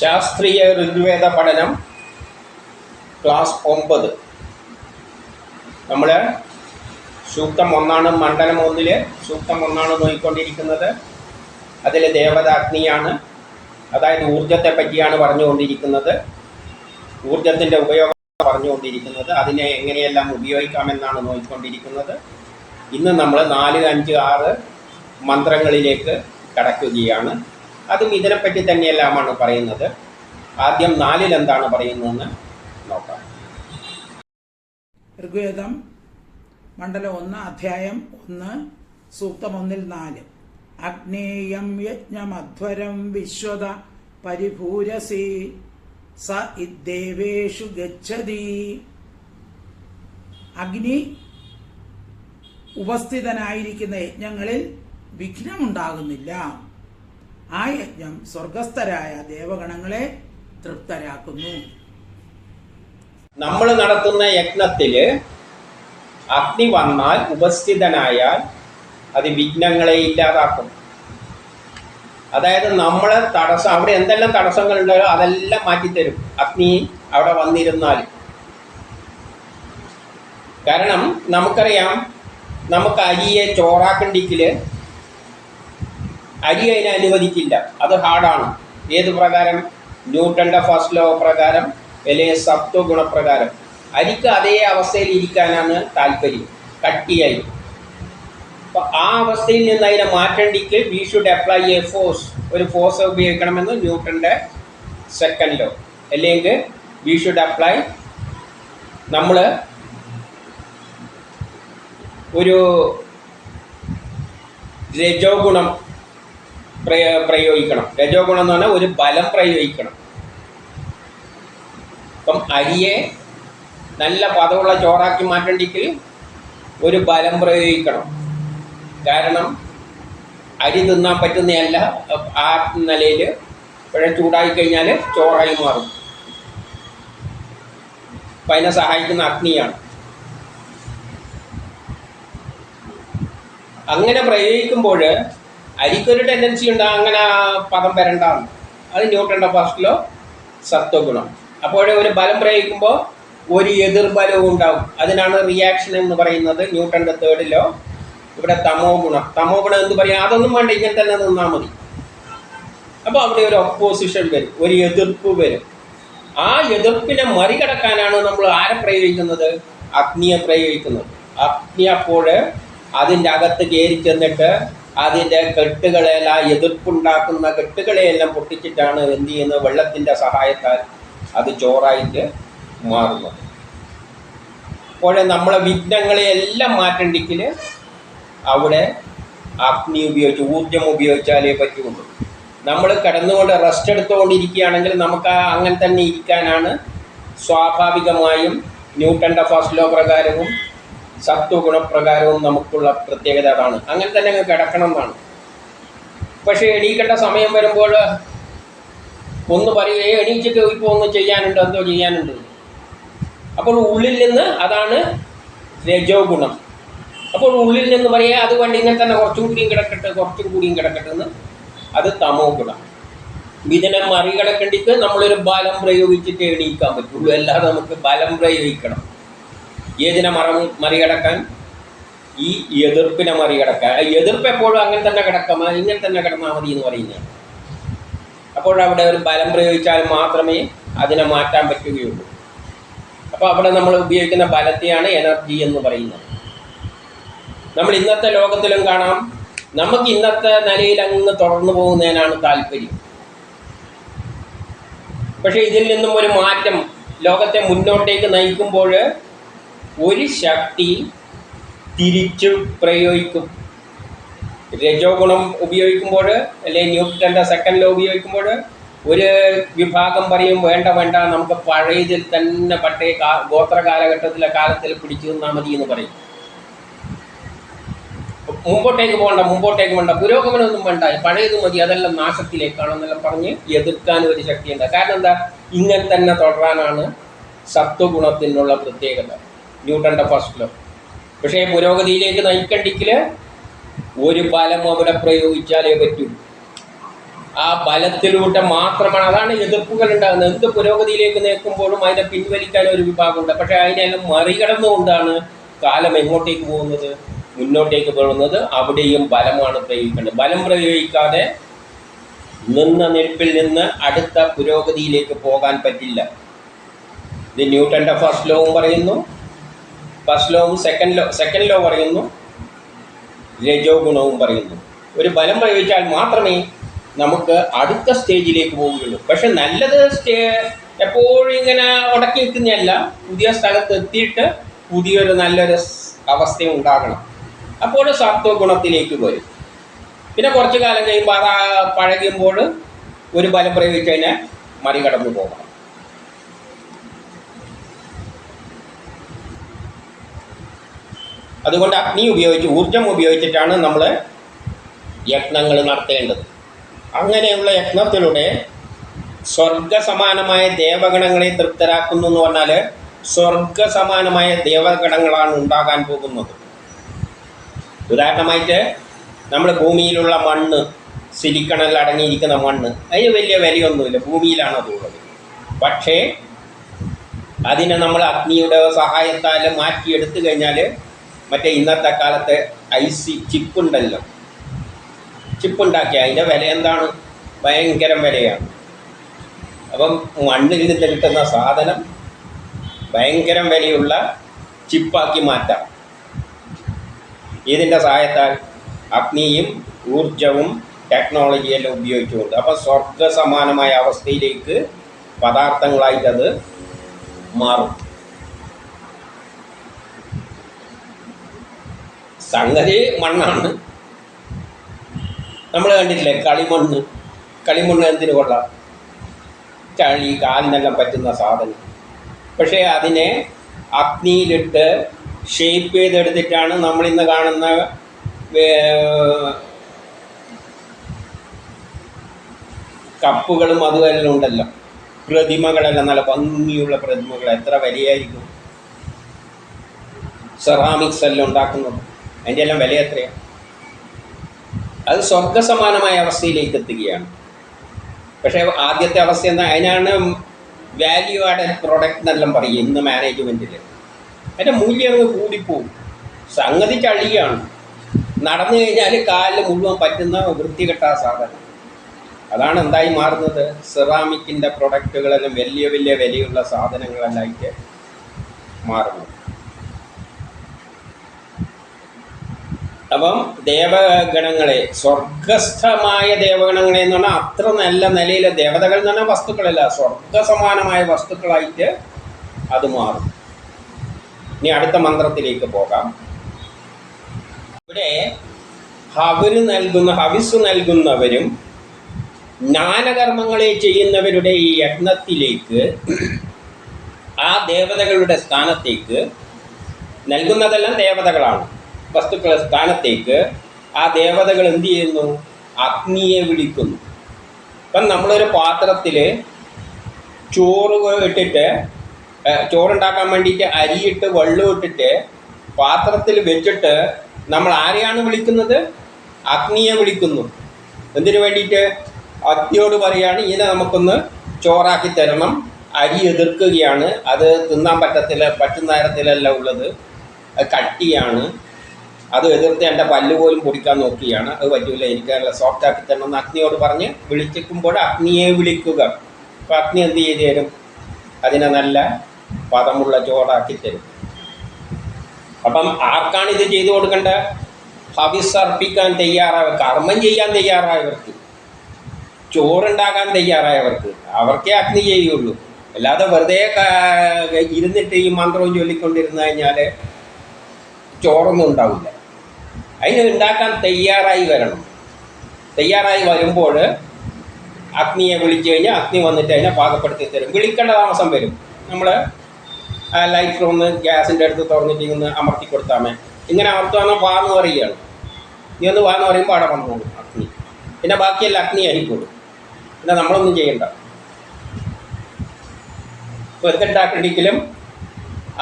ശാസ്ത്രീയ ഋഗ്വേദ പഠനം ക്ലാസ് ഒമ്പത്. നമ്മൾ സൂക്തം ഒന്നാണ് മണ്ഡലം ഒന്നിൽ സൂക്തം ഒന്നാണ് നോക്കിക്കൊണ്ടിരിക്കുന്നത്. അതിൽ ദേവതാഗ്നിയാണ്. അതായത് ഊർജത്തെ പറ്റിയാണ് പറഞ്ഞുകൊണ്ടിരിക്കുന്നത്. ഊർജത്തിന്റെ ഉപയോഗം പറഞ്ഞുകൊണ്ടിരിക്കുന്നത്. അതിനെ എങ്ങനെയെല്ലാം ഉപയോഗിക്കാമെന്നാണ് നോക്കിക്കൊണ്ടിരിക്കുന്നത്. ഇന്ന് നമ്മൾ നാല് അഞ്ച് ആറ് മന്ത്രങ്ങളിലേക്ക് കടക്കുകയാണ്. അതും ഇതിനെപ്പറ്റി തന്നെയെല്ലാമാണ് പറയുന്നത്. ആദ്യം നാലിൽ എന്താണ് പറയുന്നതെന്ന് നോക്കാം. ഋഗ്വേദം മണ്ഡലം ഒന്ന് അധ്യായം ഒന്ന് സൂക്തം ഒന്നിൽ നാല്. അഗ്നേയം യജ്ഞമധ്വരം വിശ്വത പരിഭൂരസി സ ഇദ്ദേവേഷു ഗച്ഛതി. അഗ്നി ഉപസ്ഥിതനായിരിക്കുന്ന യജ്ഞങ്ങളിൽ വിഘ്നമുണ്ടാകുന്നില്ല. ആ യജ്ഞം സ്വർഗസ്ഥരായ ദേവഗണങ്ങളെ തൃപ്തരാക്കുന്നു. നമ്മൾ നടത്തുന്ന യജ്ഞത്തിൽ അഗ്നി വന്നാൽ ഉപസ്ഥിതനായാൽ അത് വിഘ്നങ്ങളെ ഇല്ലാതാക്കും. അതായത് നമ്മളെ തടസ്സം അവിടെ എന്തെല്ലാം തടസ്സങ്ങൾ തടസ്സങ്ങളുണ്ടോ അതെല്ലാം മാറ്റിത്തരും. അഗ്നി അവിടെ വന്നിരുന്നാൽ. കാരണം നമുക്കറിയാം നമുക്ക് അരിയെ ചോറാക്കണ്ടിക്കിൽ അരി അതിനെ അനുവദിക്കില്ല. അത് ഹാർഡാണ്. ഏത് പ്രകാരം? ന്യൂട്ടന്റെ ഫസ്റ്റ് ലോ പ്രകാരം അല്ലെങ്കിൽ സത്വ ഗുണപ്രകാരം അരിക്ക് അതേ അവസ്ഥയിൽ ഇരിക്കാനാണ് താല്പര്യം. കട്ടിയായി. അപ്പോൾ ആ അവസ്ഥയിൽ നിന്ന് അതിനെ മാറ്റേണ്ടിക്ക് we should apply a force ഒരു ഫോഴ്സ് ഉപയോഗിക്കണമെന്ന് ന്യൂട്ടന്റെ സെക്കൻഡ് ലോ അല്ലെങ്കിൽ വി ഷുഡ് അപ്ലൈ നമ്മൾ ഒരു രജോ ഗുണം പ്രയോ പ്രയോഗിക്കണം. രജോ ഗുണം എന്ന് പറഞ്ഞാൽ ഒരു ബലം പ്രയോഗിക്കണം. അപ്പം അരിയെ നല്ല പദമുള്ള ചോറാക്കി മാറ്റണ്ടെങ്കിൽ ഒരു ബലം പ്രയോഗിക്കണം. കാരണം അരി തിന്നാൻ പറ്റുന്നതല്ല ആ നിലയിൽ ഇപ്പോഴേ ചൂടായി കഴിഞ്ഞാൽ ചോറായി മാറും. അപ്പം അതിനെ സഹായിക്കുന്ന അഗ്നിയാണ്. അങ്ങനെ പ്രയോഗിക്കുമ്പോൾ അരിക്കൊരു ടെൻഡൻസി ഉണ്ട് അങ്ങനെ ആ പദം വരണ്ടാന്ന്. അത് ന്യൂട്ടന്റെ ഫസ്റ്റിലോ സത്വഗുണം. അപ്പോഴേ ഒരു ബലം പ്രയോഗിക്കുമ്പോൾ ഒരു എതിർബലവും ഉണ്ടാവും. അതിനാണ് റിയാക്ഷൻ എന്ന് പറയുന്നത് ന്യൂട്ടന്റെ തേർഡിലോ ഇവിടെ തമോ ഗുണം. തമോ ഗുണം എന്ന് പറയാം? അതൊന്നും വേണ്ട ഇങ്ങനെ തന്നെ നിന്നാൽ മതി. അപ്പോൾ അവിടെ ഒരു ഒപ്പോസിഷൻ വരും ഒരു എതിർപ്പ് വരും. ആ എതിർപ്പിനെ മറികടക്കാനാണ് നമ്മൾ ആരെ പ്രയോഗിക്കുന്നത്? അഗ്നിയെ പ്രയോഗിക്കുന്നത്. അഗ്നി അപ്പോൾ അതിന്റെ അകത്ത് കയറി ചെന്നിട്ട് അതിന്റെ കെട്ടുകളെല്ലാം എതിർപ്പുണ്ടാക്കുന്ന കെട്ടുകളെയെല്ലാം പൊട്ടിച്ചിട്ടാണ് എന്ത് ചെയ്യുന്നത്? വെള്ളത്തിന്റെ സഹായത്താൽ അത് ചോറായിട്ട് മാറുന്നത്. അപ്പോൾ നമ്മളെ വിഘ്നങ്ങളെ എല്ലാം മാറ്റണ്ടെങ്കിൽ അവിടെ അഗ്നി ഉപയോഗിച്ച് ഊർജം ഉപയോഗിച്ചാലേ പറ്റുള്ളൂ നമ്മൾ കിടന്നുകൊണ്ട് റെസ്റ്റ് എടുത്തുകൊണ്ടിരിക്കുകയാണെങ്കിൽ നമുക്ക് അങ്ങനെ തന്നെ ഇരിക്കാനാണ് സ്വാഭാവികമായും ന്യൂട്ടന്റെ ഫസ്റ്റ് ലോ പ്രകാരവും സത്വഗുണപ്രകാരവും നമുക്കുള്ള പ്രത്യേകത അതാണ്. അങ്ങനെ തന്നെ അങ്ങ് കിടക്കണം എന്നാണ്. പക്ഷേ എണീക്കേണ്ട സമയം വരുമ്പോൾ ഒന്ന് പറയുകയെ എണീച്ചിട്ട് ഇപ്പോൾ ഒന്ന് ചെയ്യാനുണ്ട്? എന്തോ ചെയ്യാനുണ്ട്? അപ്പോൾ ഉള്ളിൽ നിന്ന് അതാണ് രജോ ഗുണം അപ്പോൾ ഉള്ളിൽ നിന്ന് പറയുക അത് വേണ്ട ഇങ്ങനെ തന്നെ കുറച്ചും കൂടിയും കിടക്കട്ടെ കുറച്ചും കൂടിയും കിടക്കട്ടെ എന്ന്. അത് തമോ ഗുണം ഇതിനെ മറികടക്കേണ്ടിക്ക് നമ്മളൊരു ബലം പ്രയോഗിച്ചിട്ട് എണീക്കാൻ പറ്റുള്ളൂ. അല്ലാതെ നമുക്ക് ബലം പ്രയോഗിക്കണം. ഏതിനെ മറ മറികടക്കാൻ ഈ എതിർപ്പിനെ മറികടക്കാൻ. എതിർപ്പ് എപ്പോഴും അങ്ങനെ തന്നെ കിടക്കാം. ഇങ്ങനെ തന്നെ കിടന്നാൽ മതി എന്ന് പറയുന്നത് അപ്പോഴവിടെ ഒരു ബലം പ്രയോഗിച്ചാൽ മാത്രമേ അതിനെ മാറ്റാൻ പറ്റുകയുള്ളൂ. അപ്പോൾ അവിടെ നമ്മൾ ഉപയോഗിക്കുന്ന ബലത്തെയാണ് എനർജി എന്ന് പറയുന്നത്. നമ്മൾ ഇന്നത്തെ ലോകത്തിലും കാണാം നമുക്ക് ഇന്നത്തെ നിലയിൽ അങ്ങ് തുടർന്നു പോകുന്നതിനാണ് താല്പര്യം. പക്ഷേ ഇതിൽ നിന്നും ഒരു മാറ്റം ലോകത്തെ മുന്നോട്ടേക്ക് നയിക്കുമ്പോൾ ഒരു ശക്തി തിരിച്ചു പ്രയോഗിക്കും. രജോ ഗുണം ഉപയോഗിക്കുമ്പോൾ അല്ലെങ്കിൽ ന്യൂട്ടന്റെ സെക്കൻഡ് ലോ ഉപയോഗിക്കുമ്പോൾ ഒരു വിഭാഗം പറയും വേണ്ട വേണ്ട നമുക്ക് പഴയതിൽ തന്നെ പട്ടേ കാ- ഗോത്ര കാലഘട്ടത്തിലെ കാലത്തിൽ പിടിച്ചു നിന്നാൽ മതി എന്ന് പറയും. മുമ്പോട്ടേക്ക് പോകണ്ട മുമ്പോട്ടേക്ക് വേണ്ട പുരോഗമനമൊന്നും വേണ്ട. പഴയത് മതി. അതെല്ലാം നാശത്തിലേക്കാണെന്നെല്ലാം പറഞ്ഞ് എതിർക്കാൻ ഒരു ശക്തിയുണ്ട്. കാരണം എന്താ? ഇങ്ങനെ തന്നെ തുടരാനാണ് സത്വഗുണത്തിനുള്ള പ്രത്യേകത. ന്യൂട്ടന്റെ ഫസ്റ്റ് ലോ പക്ഷേ പുരോഗതിയിലേക്ക് നയിക്കണ്ടെങ്കിൽ ഒരു ബലം അവിടെ പ്രയോഗിച്ചാലേ പറ്റൂ. ആ ബലത്തിലൂടെ മാത്രമാണ് അതാണ് എതിർപ്പുകൾ ഉണ്ടാകുന്നത്. എന്ത് പുരോഗതിയിലേക്ക് നീക്കുമ്പോഴും അതിനെ പിൻവലിക്കാൻ ഒരു വിഭാഗമുണ്ട്. പക്ഷേ അതിനെല്ലാം മറികടന്നുകൊണ്ടാണ് കാലം എങ്ങോട്ടേക്ക് പോകുന്നത്? മുന്നോട്ടേക്ക് പോകുന്നത് അവിടെയും ബലമാണ് പ്രയോഗിക്കേണ്ടത്. ബലം പ്രയോഗിക്കാതെ നിന്ന നിൽപ്പിൽ നിന്ന് അടുത്ത പുരോഗതിയിലേക്ക് പോകാൻ പറ്റില്ല. ഇത് ന്യൂട്ടന്റെ ഫസ്റ്റ് ലോവും പറയുന്നു. ഫസ്റ്റ് ലോവും സെക്കൻഡ് ലോ സെക്കൻഡ് ലോ പറയുന്നു. രജോ ഗുണവും പറയുന്നു. ഒരു ബലം പ്രയോഗിച്ചാൽ മാത്രമേ നമുക്ക് അടുത്ത സ്റ്റേജിലേക്ക് പോവുകയുള്ളൂ. പക്ഷെ നല്ലത് സ്റ്റേ എപ്പോഴും ഇങ്ങനെ ഉടക്കി നിൽക്കുന്നതല്ല. പുതിയ സ്ഥലത്ത് എത്തിയിട്ട് പുതിയൊരു നല്ലൊരു അവസ്ഥ ഉണ്ടാകണം. അപ്പോൾ സത്വ ഗുണത്തിലേക്ക് വരും. പിന്നെ കുറച്ച് കാലം കഴിയുമ്പോൾ അത് പഴകുമ്പോൾ ഒരു ബലം പ്രയോഗിച്ചതിനെ മറികടന്നു പോകണം. അതുകൊണ്ട് അഗ്നി ഉപയോഗിച്ച് ഊർജം ഉപയോഗിച്ചിട്ടാണ് നമ്മൾ യജ്ഞങ്ങൾ നടത്തേണ്ടത്. അങ്ങനെയുള്ള യജ്ഞത്തിലൂടെ സ്വർഗസമാനമായ ദേവഗണങ്ങളെ തൃപ്തരാക്കുന്നു എന്ന് പറഞ്ഞാൽ സ്വർഗസമാനമായ ദേവഗണങ്ങളാണ് ഉണ്ടാകാൻ പോകുന്നത്. ഉദാഹരണമായിട്ട് നമ്മൾ ഭൂമിയിലുള്ള മണ്ണ് സിലിക്കണിൽ അടങ്ങിയിരിക്കുന്ന മണ്ണ് അതിന് വലിയ വിലയൊന്നുമില്ല ഭൂമിയിലാണ് അതുള്ളത് പക്ഷേ അതിനെ നമ്മൾ അഗ്നിയുടെ സഹായത്താൽ മാറ്റിയെടുത്തു കഴിഞ്ഞാൽ മറ്റേ ഇന്നത്തെ കാലത്തെ ഐ സി ചിപ്പുണ്ടല്ലോ ചിപ്പുണ്ടാക്കി അതിന്റെ വില എന്താണ്? ഭയങ്കര വിലയാണ്. അപ്പം മണ്ണിൽ നിന്ന് കിട്ടുന്ന സാധനം ഭയങ്കര വിലയുള്ള ചിപ്പാക്കി മാറ്റാം. ഇതിന്റെ സഹായത്താൽ അഗ്നിയും ഊർജവും ടെക്നോളജിയെല്ലാം ഉപയോഗിച്ചുകൊണ്ട്. അപ്പോൾ സ്വർഗ സമാനമായ അവസ്ഥയിലേക്ക് പദാർത്ഥങ്ങളായിട്ടത് മാറും. സംഗതി മണ്ണാണ്. നമ്മൾ കണ്ടിട്ടില്ലേ കളിമണ്ണ്? കളിമണ്ണ് എന്തിനു കൊള്ളാം? ചളി കാലിനെല്ലാം പറ്റുന്ന സാധനം. പക്ഷേ അതിനെ അഗ്നിയിലിട്ട് ഷേപ്പ് ചെയ്തെടുത്തിട്ടാണ് നമ്മൾ ഇന്ന് കാണുന്ന കപ്പുകളും അതുമെല്ലാം ഉണ്ടല്ലോ. പ്രതിമകളെല്ലാം നല്ല ഭംഗിയുള്ള പ്രതിമകൾ എത്ര വിലയായിരിക്കും. സെറാമിക്സ് എല്ലാം ഉണ്ടാക്കുന്നത്. അതിന്റെ എല്ലാം വില എത്രയാണ് അത് സ്വർഗസമാനമായ അവസ്ഥയിലേക്ക് എത്തുകയാണ് പക്ഷേ ആദ്യത്തെ അവസ്ഥ എന്താ? അതിനാണ് വാല്യൂ ആഡഡ് പ്രോഡക്റ്റ് എന്നെല്ലാം പറയും ഇന്ന് മാനേജ്മെന്റിൽ അതിന്റെ മൂല്യം അങ്ങ് കൂടിപ്പോവും. സംഗതി ചളിയാണ്. നടന്നു കഴിഞ്ഞാൽ കാലിൽ മുഴുവൻ പറ്റുന്ന വൃത്തികെട്ട സാധനം. അതാണ് എന്തായി മാറുന്നത്? സെറാമിക്കിന്റെ പ്രൊഡക്റ്റുകളെല്ലാം വലിയ വലിയ വിലയുള്ള സാധനങ്ങളെല്ലാമായിട്ട് മാറുന്നു അപ്പം ദേവഗണങ്ങളെ സ്വർഗസ്ഥമായ ദേവഗണങ്ങളെ എന്ന് പറഞ്ഞാൽ അത്ര നല്ല നിലയിലെ ദേവതകൾ എന്ന് പറഞ്ഞാൽ വസ്തുക്കളല്ല. സ്വർഗസമാനമായ വസ്തുക്കളായിട്ട് അത് മാറും. ഇനി അടുത്ത മന്ത്രത്തിലേക്ക് പോകാം. ഇവിടെ ഹവര് നൽകുന്ന ഹവിസ് നൽകുന്നവരും ജ്ഞാനകർമ്മങ്ങളെ ചെയ്യുന്നവരുടെ ഈ യജ്ഞത്തിലേക്ക് ആ ദേവതകളുടെ സ്ഥാനത്തേക്ക് നൽകുന്നതെല്ലാം ദേവതകളാണ്. വസ്തുക്കളുടെ സ്ഥാനത്തേക്ക് ആ ദേവതകൾ എന്ത് ചെയ്യുന്നു? അഗ്നിയെ വിളിക്കുന്നു. ഇപ്പം നമ്മളൊരു പാത്രത്തിൽ ചോറ് ഇട്ടിട്ട് ചോറുണ്ടാക്കാൻ വേണ്ടിയിട്ട് അരിയിട്ട് വെള്ളം ഇട്ടിട്ട് പാത്രത്തിൽ വെച്ചിട്ട് നമ്മൾ ആരെയാണ് വിളിക്കുന്നത്? അഗ്നിയെ വിളിക്കുന്നു. എന്തിനു വേണ്ടിയിട്ട്? അഗ്നിയോട് പറയുകയാണ് ഇതിനെ നമുക്കൊന്ന് ചോറാക്കി തരണം. അരി എതിർക്കുകയാണ്. അത് തിന്നാൻ പറ്റത്തില്ല പറ്റുന്ന നേരത്തിലല്ല ഉള്ളത്. കട്ടിയാണ്. അത് എതിർത്ത് എന്റെ പല്ല് പോലും പൊടിക്കാൻ നോക്കിയാണ് അത് പറ്റൂല എനിക്ക് നല്ല സോഫ്റ്റ് ആക്കി തരണം അഗ്നിയോട് പറഞ്ഞ് വിളിച്ചിരിക്കുമ്പോൾ അഗ്നിയെ വിളിക്കുക. അപ്പം അഗ്നി എന്ത് ചെയ്തു തരും? അതിനെ നല്ല പദമുള്ള ചോറാക്കി തരും. അപ്പം ആർക്കാണ് ഇത് ചെയ്തു കൊടുക്കേണ്ടത്? ഹവിസ് അർപ്പിക്കാൻ തയ്യാറായ കർമ്മം ചെയ്യാൻ തയ്യാറായവർക്ക്. ചോറുണ്ടാക്കാൻ തയ്യാറായവർക്ക്. അവർക്കേ അഗ്നി ചെയ്യുള്ളൂ. അല്ലാതെ വെറുതെ ഇരുന്നിട്ട് ഈ മന്ത്രവും ചൊല്ലിക്കൊണ്ടിരുന്നു കഴിഞ്ഞാൽ ചോറൊന്നും ഉണ്ടാവില്ല. അതിന് ഉണ്ടാക്കാൻ തയ്യാറായി വരണം. തയ്യാറായി വരുമ്പോൾ അഗ്നിയെ വിളിച്ചു കഴിഞ്ഞാൽ അഗ്നി വന്നിട്ട് അതിനെ പാകപ്പെടുത്തി തരും. വിളിക്കേണ്ട താമസം വരും. നമ്മൾ ലൈറ്റർ ഒന്ന് ഗ്യാസിന്റെ അടുത്ത് തുറന്നിട്ട് ഇങ്ങനെ അമർത്തി കൊടുത്താമേ ഇങ്ങനെ അമർത്തുവാന്ന് വാന്ന് പറയുകയാണ്. നീ ഒന്ന് വാന്ന് പറയുമ്പോൾ അവിടെ വന്നോളൂ അഗ്നി. പിന്നെ ബാക്കിയെല്ലാം അഗ്നി ആയിക്കോളും പിന്നെ നമ്മളൊന്നും ചെയ്യണ്ട. വെറുതെണ്ടാക്കണ്ടെങ്കിലും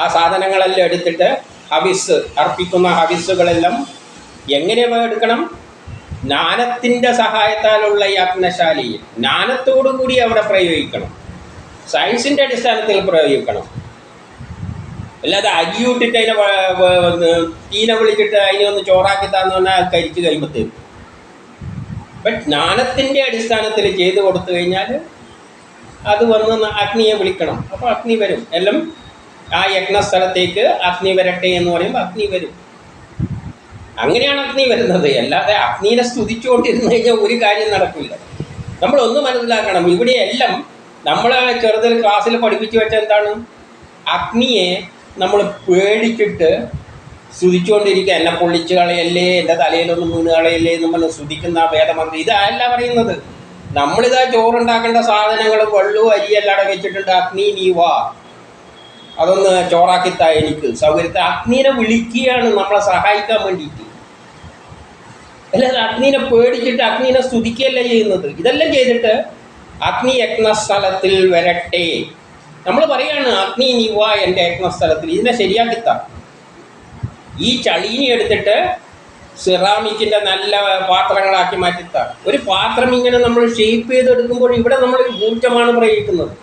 ആ സാധനങ്ങളെല്ലാം എടുത്തിട്ട് ഹവിസ് അർപ്പിക്കുന്ന ഹവിസുകളെല്ലാം എങ്ങനെ എടുക്കണം ജ്ഞാനത്തിന്റെ സഹായത്താലുള്ള യജ്ഞശാലയിൽ ജ്ഞാനത്തോടു കൂടി അവിടെ പ്രയോഗിക്കണം. സയൻസിന്റെ അടിസ്ഥാനത്തിൽ പ്രയോഗിക്കണം. അല്ലാതെ അരി ഊട്ടിട്ട് അതിനെ തീനെ വിളിച്ചിട്ട് അതിനെ ഒന്ന് ചോറാക്കി താന്ന് പറഞ്ഞാൽ കരിച്ച് കഴിയുമ്പോഴത്തേക്കും ബട്ട് ജ്ഞാനത്തിന്റെ അടിസ്ഥാനത്തിൽ ചെയ്തു കൊടുത്തു കഴിഞ്ഞാൽ അത് വന്ന് അഗ്നിയെ വിളിക്കണം. അപ്പോൾ അഗ്നി വരും. എല്ലാം ആ യജ്ഞസ്ഥലത്തേക്ക് അഗ്നി വരട്ടെ എന്ന് പറയുമ്പോൾ അഗ്നി വരും. അങ്ങനെയാണ് അഗ്നി വരുന്നത്. അല്ലാതെ അഗ്നിനെ സ്തുതിച്ചുകൊണ്ടിരുന്നു കഴിഞ്ഞാൽ ഒരു കാര്യം നടക്കില്ല. നമ്മൾ നമ്മളൊന്ന് മനസ്സിലാക്കണം ഇവിടെയെല്ലാം നമ്മളെ ചെറുതിൽ ക്ലാസ്സിൽ പഠിപ്പിച്ചു വെച്ച എന്താണ്? അഗ്നിയെ നമ്മൾ പേടിച്ചിട്ട് സ്തുതിച്ചുകൊണ്ടിരിക്കുക. എന്നെ പൊള്ളിച്ച് കളയല്ലേ എന്റെ തലയിലൊന്നും വീണ് കളയല്ലേ എന്ന് പറഞ്ഞ് സ്തുതിക്കുന്ന ഭേദമന്ത് ഇതല്ല പറയുന്നത്. നമ്മളിതാ ചോറുണ്ടാക്കേണ്ട സാധനങ്ങൾ വെള്ളവും അരിയെല്ലാം അവിടെ വെച്ചിട്ടുണ്ട്. അഗ്നി നീ വാ. അതൊന്ന് ചോറാക്കിത്താ എനിക്ക്. സൗകര്യത്തെ അഗ്നിനെ വിളിക്കുകയാണ് നമ്മളെ സഹായിക്കാൻ വേണ്ടിയിട്ട്. അല്ലാതെ അഗ്നിനെ പേടിച്ചിട്ട് അഗ്നിനെ സ്തുതിക്കുകയല്ല ചെയ്യുന്നത്? ഇതെല്ലാം ചെയ്തിട്ട് അഗ്നി യജ്ഞസ്ഥലത്തിൽ വരട്ടെ. നമ്മൾ പറയാണ് അഗ്നി നിവാ എന്റെ യജ്ഞസ്ഥലത്തിൽ ഇതിനെ ശരിയാക്കിത്ത. ഈ ചളീനി എടുത്തിട്ട് സിറാമിക്കിന്റെ നല്ല പാത്രങ്ങളാക്കി മാറ്റിത്ത. ഒരു പാത്രം ഇങ്ങനെ നമ്മൾ ഷേപ്പ് ചെയ്തെടുക്കുമ്പോൾ ഇവിടെ നമ്മൾ ഊർജമാണ് പ്രയോഗിക്കുന്നത്.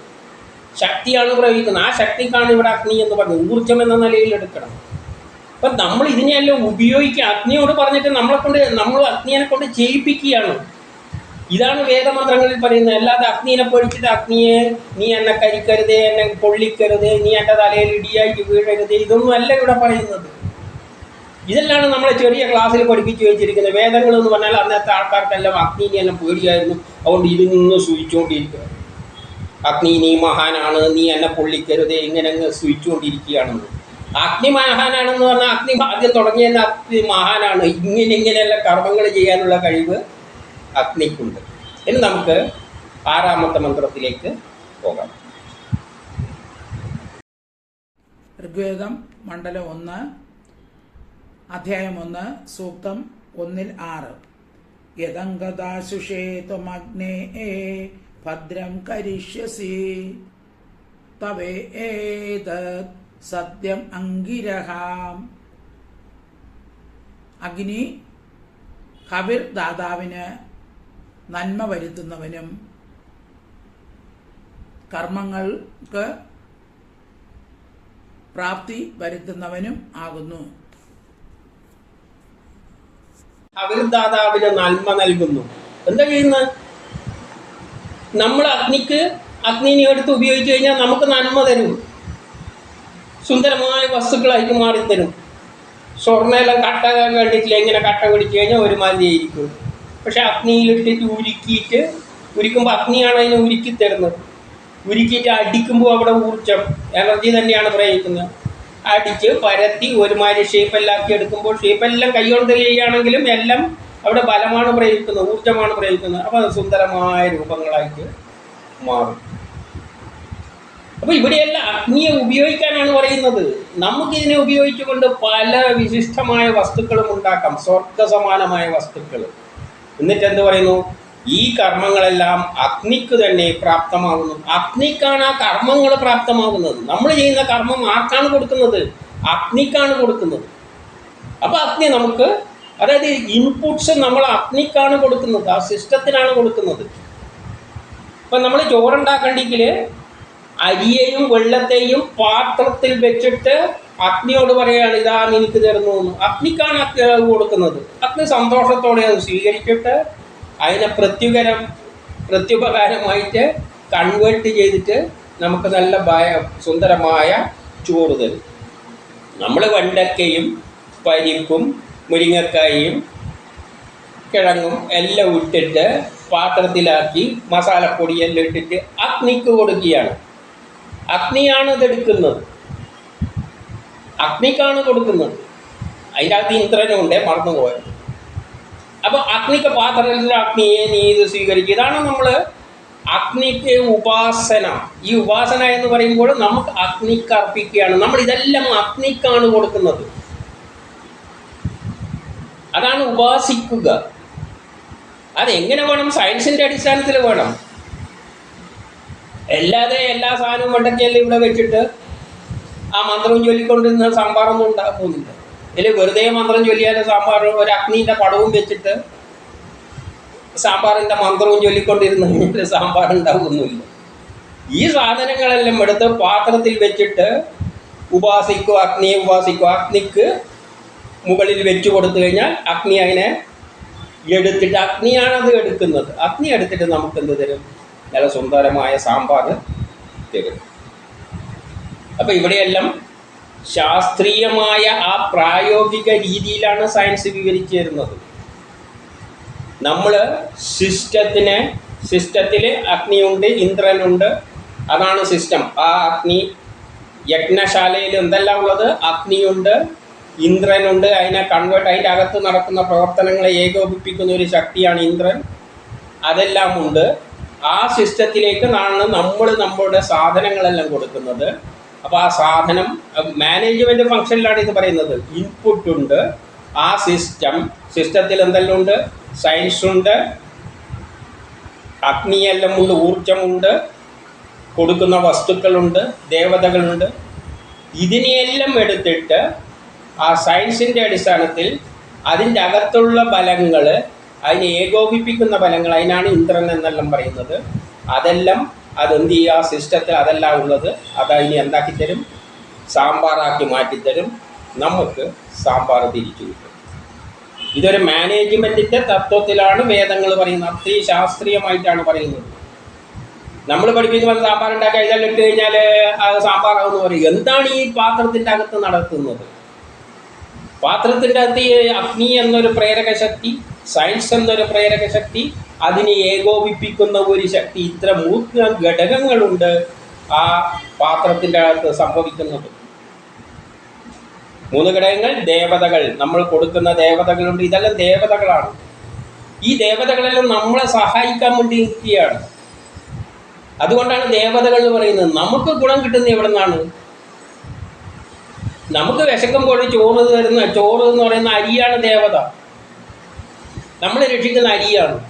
ശക്തിയാണ് പ്രയോഗിക്കുന്നത്. ആ ശക്തിക്കാണ് ഇവിടെ അഗ്നി എന്ന് പറഞ്ഞത്. ഊർജം എന്ന നിലയിൽ എടുക്കണം. അപ്പം നമ്മൾ ഇതിനെയെല്ലാം ഉപയോഗിക്കുക? അഗ്നിയോട് പറഞ്ഞിട്ട് നമ്മളെ കൊണ്ട് നമ്മൾ അഗ്നിയെ കൊണ്ട് ചെയ്യിപ്പിക്കുകയാണ്. ഇതാണ് വേദമന്ത്രങ്ങളിൽ പറയുന്നത്. അല്ലാതെ അഗ്നിനെ പൊഴിച്ചിട്ട് അഗ്നിയെ നീ എന്നെ കരിക്കരുത് എന്നെ പൊള്ളിക്കരുത് നീ എന്റെ തലയിൽ ഇടിയായിട്ട് വീഴരുത് ഇതൊന്നും അല്ല ഇവിടെ പറയുന്നത്. ഇതെല്ലാം നമ്മളെ ചെറിയ ക്ലാസ്സിൽ പഠിപ്പിച്ചു വെച്ചിരിക്കുന്നത്. വേദങ്ങൾ എന്ന് പറഞ്ഞാൽ അന്നത്തെ ആൾക്കാർക്കെല്ലാം അഗ്നിനെ എല്ലാം പേടിയായിരുന്നു. അതുകൊണ്ട് ഇതിൽ സൂചിച്ചുകൊണ്ടിരിക്കുക. അഗ്നി നീ മഹാനാണ് നീ എന്നെ പൊള്ളിക്കരുത് ഇങ്ങനെ അങ്ങ് സൂചിച്ചുകൊണ്ടിരിക്കുകയാണെന്ന്. അഗ്നി മഹാനാണെന്ന് പറഞ്ഞാൽ അഗ്നി ആദ്യം തുടങ്ങിയ അഗ്നി മഹാനാണ്. ഇങ്ങനെ ഇങ്ങനെയുള്ള കർമ്മങ്ങൾ ചെയ്യാനുള്ള കഴിവ് അഗ്നിക്കുണ്ട്. ഇനി നമുക്ക് ആറാമത്തെ മന്ത്രത്തിലേക്ക് പോകാം. ഋഗ്വേദം മണ്ഡലം ഒന്ന് അധ്യായം ഒന്ന് സൂക്തം ഒന്നിൽ ആറ്. യദംഗദാശുഷേ ഭദ്രം കരിഷ്യസി തവേ ഏതത് സത്യം അങ്കിരഹാം. അഗ്നി കബിർ ദാതാവിന് നന്മ വരുത്തുന്നവനും കർമ്മങ്ങൾക്ക് പ്രാപ്തി വരുത്തുന്നവനും ആകുന്നു. അവിർദാതാവിന് നന്മ നൽകുന്നു. എന്താ ചെയ്യുന്നത് നമ്മൾ അഗ്നിക്ക് അഗ്നിനെ എടുത്ത് ഉപയോഗിച്ചു കഴിഞ്ഞാൽ നമുക്ക് നന്മ തരും. സുന്ദരമായ വസ്തുക്കളായിട്ട് തരും. സ്വർണമെല്ലാം കട്ട കണ്ടിട്ടില്ല? ഇങ്ങനെ കട്ട പിടിച്ച് കഴിഞ്ഞാൽ ഒരുമാതിരി ആയിരിക്കും. പക്ഷെ അഗ്നിയിലിട്ടിട്ട് ഉരുക്കിയിട്ട് ഉരുക്കുമ്പോൾ അഗ്നിയാണ് അതിനെ ഉരുക്കി തരുന്നത്. ഉരുക്കിയിട്ട് അടിക്കുമ്പോൾ അവിടെ ഊർജം എനർജി തന്നെയാണ് പ്രയോഗിക്കുന്നത്. അടിച്ച് പരത്തി ഒരുമാതിരി ഷേപ്പെല്ലാക്കി എടുക്കുമ്പോൾ ഷേപ്പെല്ലാം കൈകൊണ്ട് ചെയ്യുകയാണെങ്കിലും എല്ലാം അവിടെ ബലമാണ് പ്രയോഗിക്കുന്നത് ഊർജമാണ് പ്രയോഗിക്കുന്നത്. അപ്പോൾ അത് സുന്ദരമായ രൂപങ്ങളായിട്ട് മാറും. അപ്പോൾ ഇവിടെയല്ല അഗ്നിയെ ഉപയോഗിക്കാനാണ് പറയുന്നത്. നമുക്കിതിനെ ഉപയോഗിച്ചുകൊണ്ട് പല വിശിഷ്ടമായ വസ്തുക്കളും ഉണ്ടാക്കാം. സ്വർഗസമാനമായ വസ്തുക്കൾ. എന്നിട്ട് എന്ത് പറയുന്നു? ഈ കർമ്മങ്ങളെല്ലാം അഗ്നിക്ക് തന്നെ പ്രാപ്തമാകുന്നു. അഗ്നിക്കാണ് ആ കർമ്മങ്ങൾ പ്രാപ്തമാകുന്നത്. നമ്മൾ ചെയ്യുന്ന കർമ്മം ആർക്കാണ് കൊടുക്കുന്നത്? അഗ്നിക്കാണ് കൊടുക്കുന്നത്. അപ്പോൾ അഗ്നി നമുക്ക് അതായത് ഇൻപുട്സ് നമ്മൾ അഗ്നിക്കാണ് കൊടുക്കുന്നത്. ആ സിസ്റ്റത്തിനാണ് കൊടുക്കുന്നത്. ഇപ്പം നമ്മൾ ചോറുണ്ടാക്കണ്ടെങ്കിൽ അരിയെയും വെള്ളത്തെയും പാത്രത്തിൽ വെച്ചിട്ട് അഗ്നിയോട് പറയുകയാണ് ഇതാ എനിക്ക് തരുന്നു എന്ന് അഗ്നിക്കാണ് കൊടുക്കുന്നത്. അഗ്നി സന്തോഷത്തോടെ അത് സ്വീകരിച്ചിട്ട് അതിനെ പ്രത്യുകരം പ്രത്യുപകാരമായിട്ട് കൺവേർട്ട് ചെയ്തിട്ട് നമുക്ക് നല്ല ഭയ സുന്ദരമായ ചോറ് തരും നമ്മൾ വെണ്ടക്കയും പരിപ്പും മുരിങ്ങക്കായും കിഴങ്ങും എല്ലാം ഇട്ടിട്ട് പാത്രത്തിലാക്കി മസാലപ്പൊടിയെല്ലാം ഇട്ടിട്ട് അഗ്നിക്ക് കൊടുക്കുകയാണ്. അഗ്നിയാണ് ഇതെടുക്കുന്നത്. അഗ്നിക്കാണ് കൊടുക്കുന്നത്. അതിന്റെ അകത്ത് ഇന്ദ്രനുണ്ട് മറന്നുപോയത് അപ്പോൾ അഗ്നിക്ക് പാത്രത്തിൽ അഗ്നിയെ നീ ഇത് സ്വീകരിക്കുക. ഇതാണ് നമ്മൾ അഗ്നിക്ക് ഉപാസന. ഈ ഉപാസന എന്ന് പറയുമ്പോൾ നമുക്ക് അഗ്നിക്ക് അർപ്പിക്കുകയാണ്. നമ്മൾ ഇതെല്ലാം അഗ്നിക്കാണ് കൊടുക്കുന്നത്. അതാണ് ഉപാസിക്കുക. അതെങ്ങനെ വേണം? സയൻസിന്റെ അടിസ്ഥാനത്തിൽ വേണം. അല്ലാതെ എല്ലാ സാധനവും വെണ്ടക്കയെല്ലാം ഇവിടെ വെച്ചിട്ട് ആ മന്ത്രം ചൊല്ലിക്കൊണ്ടിരുന്ന സാമ്പാറൊന്നും ഉണ്ടാക്കുന്നില്ല. ഇതിൽ വെറുതെ മന്ത്രം ചൊല്ലിയാൽ സാമ്പാർ ഒരു അഗ്നിന്റെ പടവും വെച്ചിട്ട് സാമ്പാറിന്റെ മന്ത്രവും ചൊല്ലിക്കൊണ്ടിരുന്ന സാമ്പാർ ഉണ്ടാകുന്നില്ല ഈ സാധനങ്ങളെല്ലാം എടുത്ത് പാത്രത്തിൽ വെച്ചിട്ട് ഉപാസിക്കോ അഗ്നിയെ ഉപാസിക്കോ. അഗ്നിക്ക് മുകളിൽ വെച്ചു കൊടുത്തു കഴിഞ്ഞാൽ അഗ്നി അതിനെ എടുത്തിട്ട് അഗ്നിയാണത് എടുക്കുന്നത്. അഗ്നി എടുത്തിട്ട് നമുക്ക് എന്ത് തരും? നല്ല സുന്ദരമായ സാമ്പാർ തരും. അപ്പോൾ ഇവിടെയെല്ലാം ശാസ്ത്രീയമായ ആ പ്രായോഗിക രീതിയിലാണ് സയൻസ് വിവരിച്ചു തരുന്നത്. നമ്മൾ സിസ്റ്റത്തിനെ സിസ്റ്റത്തിൽ അഗ്നിയുണ്ട് ഇന്ദ്രനുണ്ട്. അതാണ് സിസ്റ്റം ആ അഗ്നി യജ്ഞശാലയിൽ എന്തെല്ലാം ഉള്ളത്? അഗ്നിയുണ്ട് ഇന്ദ്രനുണ്ട്. അതിനെ കൺവേർട്ട് അതിന്റെ അകത്ത് നടക്കുന്ന പ്രവർത്തനങ്ങളെ ഏകോപിപ്പിക്കുന്ന ഒരു ശക്തിയാണ് ഇന്ദ്രൻ. അതെല്ലാം ഉണ്ട് ആ സിസ്റ്റത്തിലേക്ക് നാണ് നമ്മൾ നമ്മുടെ സാധനങ്ങളെല്ലാം കൊടുക്കുന്നത്. അപ്പോൾ ആ സാധനം മാനേജ്മെന്റ് ഫംഗ്ഷനിലാണ് ഇത് പറയുന്നത്. ഇൻപുട്ട് ഉണ്ട് ആ സിസ്റ്റം സിസ്റ്റത്തിൽ എന്തെല്ലാം ഉണ്ട്? സയൻസ് ഉണ്ട് അഗ്നിയെല്ലാം ഉണ്ട് ഊർജമുണ്ട് കൊടുക്കുന്ന വസ്തുക്കളുണ്ട് ദേവതകളുണ്ട്. ഇതിനെയെല്ലാം എടുത്തിട്ട് ആ സയൻസിന്റെ അടിസ്ഥാനത്തിൽ അതിന്റെ അകത്തുള്ള ബലങ്ങൾ അതിനെ ഏകോപിപ്പിക്കുന്ന ബലങ്ങൾ അതിനാണ് ഇന്ദ്രൻ എന്നെല്ലാം പറയുന്നത്. അതെല്ലാം അതെന്ത് ചെയ്യുക സിസ്റ്റത്തിൽ അതെല്ലാം ഉള്ളത്? അത് അതിനെ എന്താക്കി തരും സാമ്പാറാക്കി മാറ്റിത്തരും. നമുക്ക് സാമ്പാർ തിരിച്ചു കിട്ടും. ഇതൊരു മാനേജ്മെന്റിന്റെ തത്വത്തിലാണ് വേദങ്ങൾ പറയുന്നത്. അത്രയും ശാസ്ത്രീയമായിട്ടാണ് പറയുന്നത്. നമ്മൾ പഠിപ്പിക്കുമ്പോൾ സാമ്പാർ ഉണ്ടാക്കി കഴിഞ്ഞാൽ ഇട്ട് കഴിഞ്ഞാൽ അത് സാമ്പാറാവെന്ന് പറയും. എന്താണ് ഈ പാത്രത്തിന്റെ അകത്ത് നടത്തുന്നത് പാത്രത്തിന്റെ അകത്ത് ഈ അഗ്നി എന്നൊരു പ്രേരക ശക്തി സയൻസ് എന്നൊരു പ്രേരക ശക്തി അതിനെ ഏകോപിപ്പിക്കുന്ന ഒരു ശക്തി ഇത്ര മൂന്ന് ഘടകങ്ങളുണ്ട് ആ പാത്രത്തിന്റെ അകത്ത് സംഭവിക്കുന്നത്. മൂന്ന് ഘടകങ്ങൾ ദേവതകൾ. നമ്മൾ കൊടുക്കുന്ന ദേവതകളുണ്ട്. ഇതെല്ലാം ദേവതകളാണ്. ഈ ദേവതകളെല്ലാം നമ്മളെ സഹായിക്കാൻ വേണ്ടി നിൽക്കുകയാണ്. അതുകൊണ്ടാണ് ദേവതകൾ എന്ന് പറയുന്നത്. നമുക്ക് ഗുണം കിട്ടുന്നത് എവിടെ നിന്നാണ് നമുക്ക് വിശക്കുമ്പോൾ ചോറ് തരുന്ന ചോറ് എന്ന് പറയുന്ന അരിയാണ് ദേവത. നമ്മളെ രക്ഷിക്കുന്ന അരിയാണ്.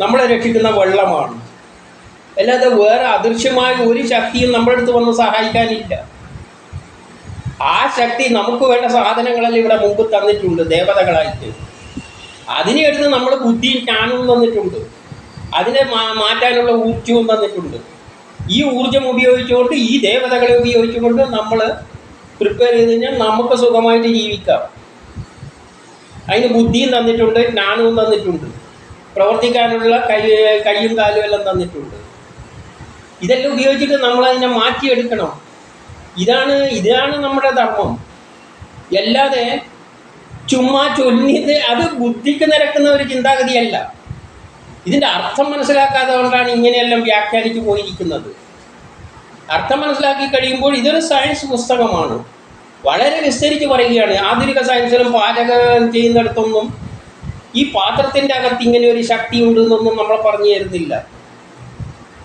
നമ്മളെ രക്ഷിക്കുന്ന വെള്ളമാണ്. അല്ലാതെ വേറെ അദൃശ്യമായ ഒരു ശക്തിയും നമ്മുടെ അടുത്ത് വന്ന് സഹായിക്കാനില്ല. ആ ശക്തി നമുക്ക് വേണ്ട സാധനങ്ങളെല്ലാം ഇവിടെ മുമ്പ് തന്നിട്ടുണ്ട് ദേവതകളായിട്ട്. അതിനെ എടുത്ത് നമ്മൾ ബുദ്ധിയും ജ്ഞാനവും തന്നിട്ടുണ്ട്. അതിനെ മാറ്റാനുള്ള ഊർജവും തന്നിട്ടുണ്ട്. ഈ ഊർജം ഉപയോഗിച്ചുകൊണ്ട് ഈ ദേവതകളെ ഉപയോഗിച്ചുകൊണ്ട് നമ്മൾ പ്രിപ്പയർ ചെയ്ത് കഴിഞ്ഞാൽ നമുക്ക് സുഖമായിട്ട് ജീവിക്കാം. അതിന് ബുദ്ധിയും തന്നിട്ടുണ്ട് ജ്ഞാനവും തന്നിട്ടുണ്ട്. പ്രവർത്തിക്കാനുള്ള കൈ കൈയും കാലും എല്ലാം തന്നിട്ടുണ്ട്. ഇതെല്ലാം ഉപയോഗിച്ചിട്ട് നമ്മൾ അതിനെ മാറ്റിയെടുക്കണം. ഇതാണ് ഇതാണ് നമ്മുടെ ധർമ്മം. അല്ലാതെ ചുമ്മാ ചൊല്ലിയത് അത് ബുദ്ധിക്ക് നിരക്കുന്ന ഒരു ചിന്താഗതിയല്ല. ഇതിന്റെ അർത്ഥം മനസ്സിലാക്കാതെ കൊണ്ടാണ് ഇങ്ങനെയെല്ലാം വ്യാഖ്യാനിച്ചു പോയിരിക്കുന്നത്. അർത്ഥം മനസ്സിലാക്കി കഴിയുമ്പോൾ ഇതൊരു സയൻസ് പുസ്തകമാണ്. വളരെ വിസ്തരിച്ച് പറയുകയാണ്. ആധുനിക സയൻസിലും പാചകം ചെയ്യുന്നിടത്തൊന്നും ഈ പാത്രത്തിന്റെ അകത്ത് ഇങ്ങനെ ഒരു ശക്തി ഉണ്ടെന്നൊന്നും നമ്മൾ പറഞ്ഞു തരുന്നില്ല.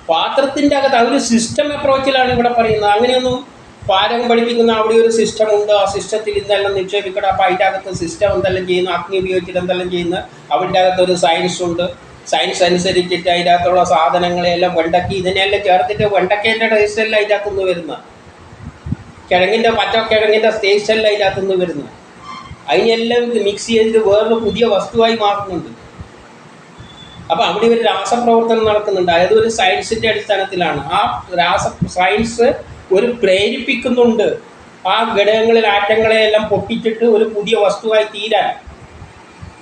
പാത്രത്തിന്റെ അകത്ത് ഒരു സിസ്റ്റം അപ്രോച്ചിലാണ് ഇവിടെ പറയുന്നത്. അങ്ങനെയൊന്നും പാചകം പഠിപ്പിക്കുന്ന അവിടെ ഒരു സിസ്റ്റം ഉണ്ട്. ആ സിസ്റ്റത്തിൽ ഇതെല്ലാം നിക്ഷേപിക്കണം അപ്പോൾ അതിന്റെ അകത്ത് സിസ്റ്റം എന്തെല്ലാം ചെയ്യുന്നു? അഗ്നി ഉപയോഗിച്ചിട്ട് എന്തെല്ലാം ചെയ്യുന്നു? അവന്റെ അകത്ത് ഒരു സയൻസ് ഉണ്ട്. സയൻസ് അനുസരിച്ചിട്ട് അതിന്റെ അകത്തുള്ള സാധനങ്ങളെല്ലാം വെണ്ടക്കി ഇതിനെല്ലാം ചേർത്തിട്ട് വെണ്ടക്കേന്റെ ടേസ്റ്റ് എല്ലാം അതിന്റെ അകത്തുനിന്ന് വരുന്ന കിഴങ്ങിന്റെ പച്ച കിഴങ്ങിന്റെ ടേസ്റ്റ് എല്ലാം നിന്ന് വരുന്നത് വരുന്നു അതിനെല്ലാം മിക്സ് ചെയ്തിട്ട് വേറൊരു പുതിയ വസ്തുവായി മാറുന്നുണ്ട്. അപ്പോൾ അവിടെ ഒരു രാസപ്രവർത്തനം നടക്കുന്നുണ്ട്. അതായത് ഒരു സയൻസിന്റെ അടിസ്ഥാനത്തിലാണ്. ആ രാസ സയൻസ് ഒരു പ്രേരിപ്പിക്കുന്നുണ്ട്. ആ ഘടകങ്ങളിൽ ആറ്റങ്ങളെ എല്ലാം പൊട്ടിച്ചിട്ട് ഒരു പുതിയ വസ്തുവായി തീരാൻ.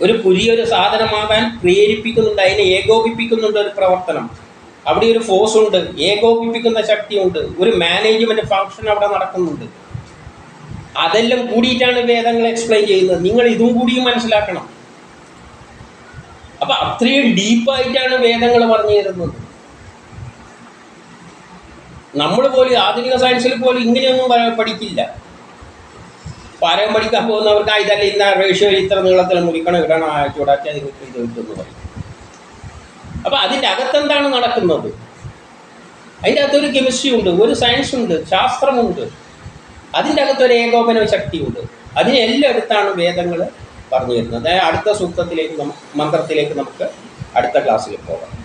ഒരു പുതിയൊരു സാധനമാകാൻ പ്രേരിപ്പിക്കുന്നുണ്ട്. അതിനെ ഏകോപിപ്പിക്കുന്നുണ്ട് ഒരു പ്രവർത്തനം. അവിടെ ഒരു ഫോഴ്സ് ഉണ്ട് ഏകോപിപ്പിക്കുന്ന ശക്തിയുണ്ട് ഒരു മാനേജ്മെന്റ് ഫങ്ഷൻ അവിടെ നടക്കുന്നുണ്ട്. അതെല്ലാം കൂടിയിട്ടാണ് വേദങ്ങൾ എക്സ്പ്ലെയിൻ ചെയ്യുന്നത്. നിങ്ങൾ ഇതും കൂടിയും മനസ്സിലാക്കണം. അപ്പൊ അത്രയും ഡീപ്പായിട്ടാണ് വേദങ്ങൾ പറഞ്ഞു തരുന്നത്. നമ്മൾ പോലും ആധുനിക സയൻസിൽ പോലും ഇങ്ങനെയൊന്നും പഠിക്കില്ല. പാരം പഠിക്കാൻ പോകുന്നവർക്ക് ഇതല്ല ഇന്ന റേഷ്യോ ഇത്ര നീളത്തിൽ മുറിക്കണം ഇടണം ചൂടാക്കി കിട്ടും ഇത് കിട്ടുമെന്ന് പറയും. അപ്പം അതിന്റെ അകത്തെന്താണ് നടക്കുന്നത്? അതിന്റെ അകത്തൊരു കെമിസ്ട്രി ഉണ്ട് ഒരു സയൻസ് ഉണ്ട് ശാസ്ത്രമുണ്ട്. അതിന്റെ അകത്തൊരു ഏകോപന ശക്തിയുണ്ട്. അതിനെല്ലാം അടുത്താണ് വേദങ്ങൾ പറഞ്ഞു തരുന്നത് അടുത്ത സൂക്തത്തിലേക്ക് നമുക്ക് മന്ത്രത്തിലേക്ക് നമുക്ക് അടുത്ത ക്ലാസ്സിൽ പോകാം.